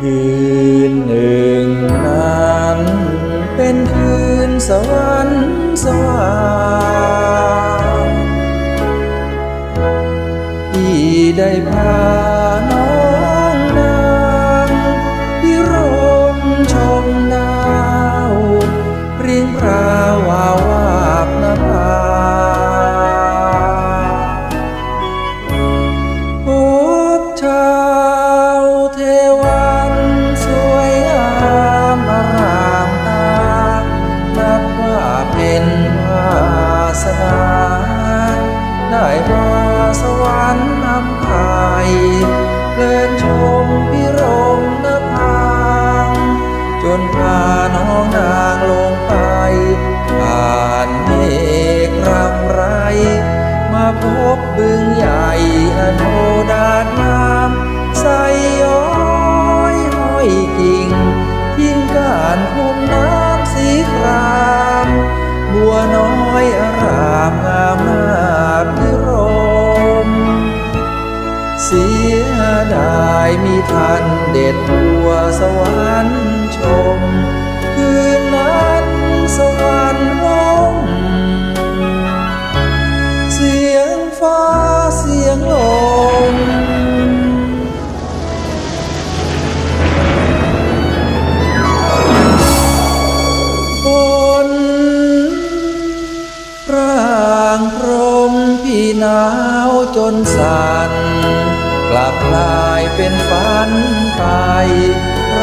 คืนหนึ่งนั้นเป็นคืนสวรรค์สว่างที่ได้พา วรรค์นำไทยเลินชมพิรมนภางจนพาน้องนางลงไป ผ่านเมฆรำไร มาพบบึง สียดายมีทันเด็ดบัวสวรรค์ชม คืนนั้นสวรรค์ล้มเสียงฟ้าเสียงลมฝนร่างพรมพี่หนาวจนสั่น ลับลายเป็นฝันไปไร